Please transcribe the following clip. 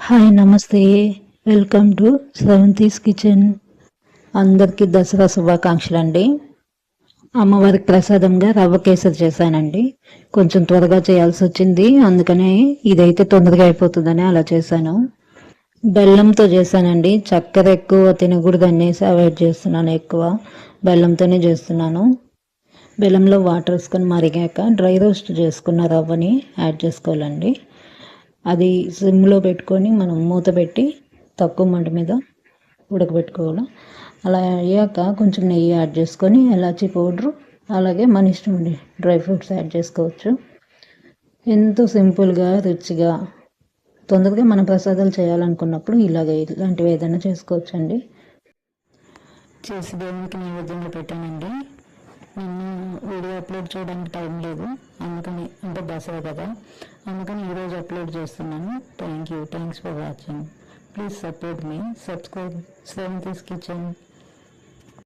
Hi నమస్తే. Welcome to seventies kitchen. అందరికీ దసరా శుభాకాంక్షలు అండి అమ్మవారికి ప్రసాదంగా రవ్వ కేసరి చేశానండి. కొంచెం త్వరగా చేయాల్సి వచ్చింది. అందుకనే ఇదైతే తొందరగా అయిపోతుందని అలా చేశాను. బెల్లంతో చేశానండి. చక్కెర ఎక్కువ తినకూడదు అనేసి అవాయిడ్ చేస్తున్నాను ఎక్కువ. బెల్లంతోనే చేస్తున్నాను. బెల్లంలో వాటర్ వేసుకొని మరిగాక డ్రై రోస్ట్ చేసుకున్న రవ్వని యాడ్ చేసుకోవాలండి. అది సిమ్లో పెట్టుకొని మనం మూత పెట్టి తక్కువ మంట మీద ఉడకబెట్టుకోవాలి. అలా అయ్యాక కొంచెం నెయ్యి యాడ్ చేసుకొని ఎలాచీ పౌడరు అలాగే మన ఇష్టం అండి డ్రై ఫ్రూట్స్ యాడ్ చేసుకోవచ్చు. ఎంతో సింపుల్గా రుచిగా తొందరగా మనం ప్రసాదాలు చేయాలనుకున్నప్పుడు ఇలాగ ఇలాంటివి ఏదైనా చేసుకోవచ్చండి. చేసి దేవునికి నైవేద్యంగా పెట్టానండి. నిన్న వీడియో అప్లోడ్ చేయడానికి టైం లేదు. అందుకని అంటే దసరా కదా. అందుకని ఈరోజు అప్లోడ్ చేస్తున్నాను. Thank you thanks for watching please support me subscribe seventies kitchen